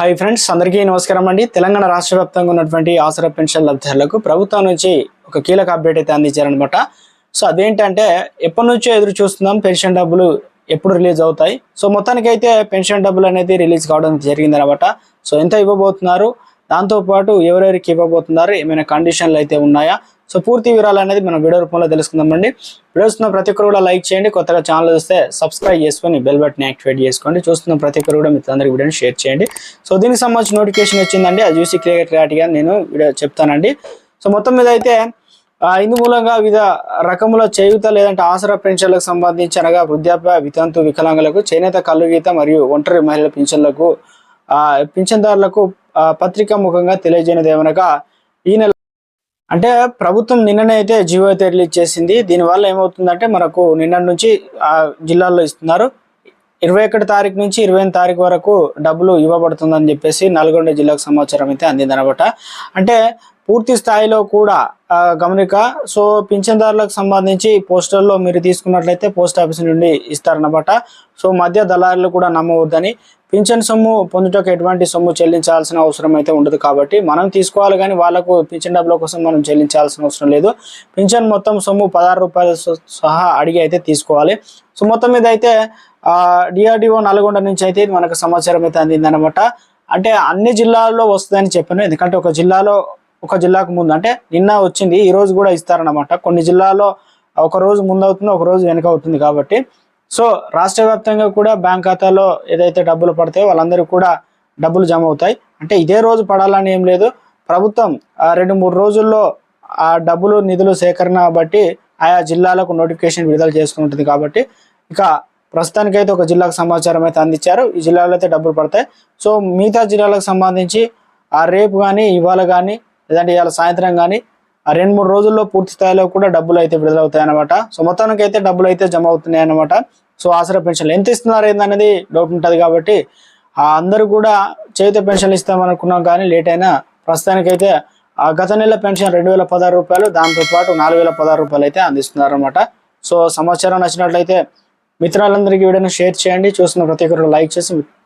Hi friends అందరికీ నమస్కారం అండి. తెలంగాణ రాష్ట్ర వ్యాప్తంగా ఉన్నటువంటి ఆసరా పెన్షన్ లబ్ధిదారులకు ప్రభుత్వం నుంచి ఒక కీలక అప్డేట్ అయితే అందించారనమాట సో అదేంటంటే ఎప్పటి నుంచో ఎదురు చూస్తున్నాం పెన్షన్ డబ్బులు ఎప్పుడు రిలీజ్ అవుతాయి. సో మొత్తానికైతే పెన్షన్ డబ్బులు అనేది రిలీజ్ కావడం జరిగిందనమాట సో ఎంత ఇవ్వబోతున్నారు? దాంతోపాటు ఎవరెవరికి ఇవ్వబోతున్నారు? ఏమైనా కండిషన్లు అయితే ఉన్నాయా? సో పూర్తి వివరాలు అనేది మనం వీడియో రూపంలో తెలుసుకుందామండి వీడియోస్ ఉన్న ప్రతి ఒక్కరు కూడా లైక్ చేయండి. కొత్తగా ఛానల్ వస్తే సబ్స్క్రైబ్ చేసుకొని బెల్ బటన్ యాక్టివేట్ చేసుకోండి. చూస్తున్న ప్రతి ఒక్కరు కూడా మీ అందరికీ వీడియోని షేర్ చేయండి. సో దీనికి సంబంధించి నోటిఫికేషన్ వచ్చిందండి. అది చూసి క్లియర్ క్లారిటీగా నేను వీడియో చెప్తానండి. సో మొత్తం మీద అయితే ఇందు మూలంగా వివిధ రకముల చేయుత లేదంటే ఆసరా పెన్షన్లకు సంబంధించి అనగా వృద్ధాప్య వితంతు వికలాంగులకు చేనేత కల్లుగీత మరియు ఒంటరి మహిళల పింఛన్లకు పింఛన్దారులకు పత్రికా ముఖంగా తెలియజేయనిది ఏమనగా ఈ నెల అంటే ప్రభుత్వం నిన్ననే అయితే జియో అయితే రిలీజ్ చేసింది. దీనివల్ల ఏమవుతుందంటే మనకు నిన్న నుంచి ఆ జిల్లాల్లో ఇస్తున్నారు. ఇరవై ఒకటి తారీఖు నుంచి ఇరవై తారీఖు వరకు డబ్బులు ఇవ్వబడుతుందని చెప్పేసి నల్గొండ జిల్లాకు సమాచారం అయితే అందిందనమాట అంటే పూర్తి స్థాయిలో కూడా గమనిక సో పింఛన్దారులకు సంబంధించి పోస్టల్లో మీరు తీసుకున్నట్లయితే పోస్ట్ ఆఫీస్ నుండి ఇస్తారన్నమాట. సో మధ్య దళారులు కూడా నమ్మవద్దని పింఛన్ సొమ్ము పొందుటకు ఎటువంటి సొమ్ము చెల్లించాల్సిన అవసరం అయితే ఉండదు కాబట్టి మనం తీసుకోవాలి కానీ వాళ్ళకు పింఛన్ డబ్బుల కోసం మనం చెల్లించాల్సిన అవసరం లేదు. పింఛన్ మొత్తం సొమ్ము పదహారు రూపాయలు సహా అడిగి అయితే తీసుకోవాలి. సో మొత్తం మీద అయితే డిఆర్డిఓ నల్గొండ నుంచి అయితే మనకు సమాచారం అయితే అందిందనమాట అంటే అన్ని జిల్లాల్లో వస్తుందని చెప్పాను ఎందుకంటే ఒక జిల్లాలో ఒక జిల్లాకు ముందు. అంటే నిన్న వచ్చింది ఈ రోజు కూడా ఇస్తారనమాట కొన్ని జిల్లాలో ఒక రోజు ముందు అవుతుంది ఒక రోజు వెనక అవుతుంది కాబట్టి. సో రాష్ట్ర వ్యాప్తంగా కూడా బ్యాంక్ ఖాతాలో ఏదైతే డబ్బులు పడతాయో వాళ్ళందరూ కూడా డబ్బులు జమ అవుతాయి. అంటే ఇదే రోజు పడాలని ఏం లేదు. ప్రభుత్వం ఆ రెండు మూడు రోజుల్లో ఆ డబ్బులు నిధులు సేకరణ బట్టి ఆయా జిల్లాలకు నోటిఫికేషన్ విడుదల చేసుకుంటుంది కాబట్టి. ఇక ప్రస్తుతానికైతే ఒక జిల్లాకు సమాచారం అయితే అందించారు. ఈ జిల్లాలో అయితే డబ్బులు పడతాయి. సో మిగతా జిల్లాలకు సంబంధించి ఆ రేపు కానీ ఇవాళ కానీ లేదంటే ఇవాళ సాయంత్రం కానీ ఆ రెండు మూడు రోజుల్లో పూర్తి స్థాయిలో కూడా డబ్బులు అయితే విడుదలవుతాయి అనమాట సో మొత్తానికి అయితే డబ్బులు అయితే జమ అవుతున్నాయి అనమాట సో ఆసరా పెన్షన్లు ఎంత ఇస్తున్నారు ఏందనేది డౌట్ ఉంటుంది కాబట్టి ఆ అందరూ కూడా చేతి పెన్షన్లు ఇస్తామనుకున్నాం కానీ లేట్ అయినా ప్రస్తుతానికైతే ఆ గత నెల పెన్షన్ రెండు వేల పదహారు రూపాయలు దాంతో పాటు నాలుగు వేల పదహారు రూపాయలు అయితే అందిస్తున్నారు అనమాట సో సమాచారం నచ్చినట్లయితే మిత్రులందరికీ వీడియోని షేర్ చేయండి. చూసిన ప్రతి ఒక్కరు లైక్ చేసి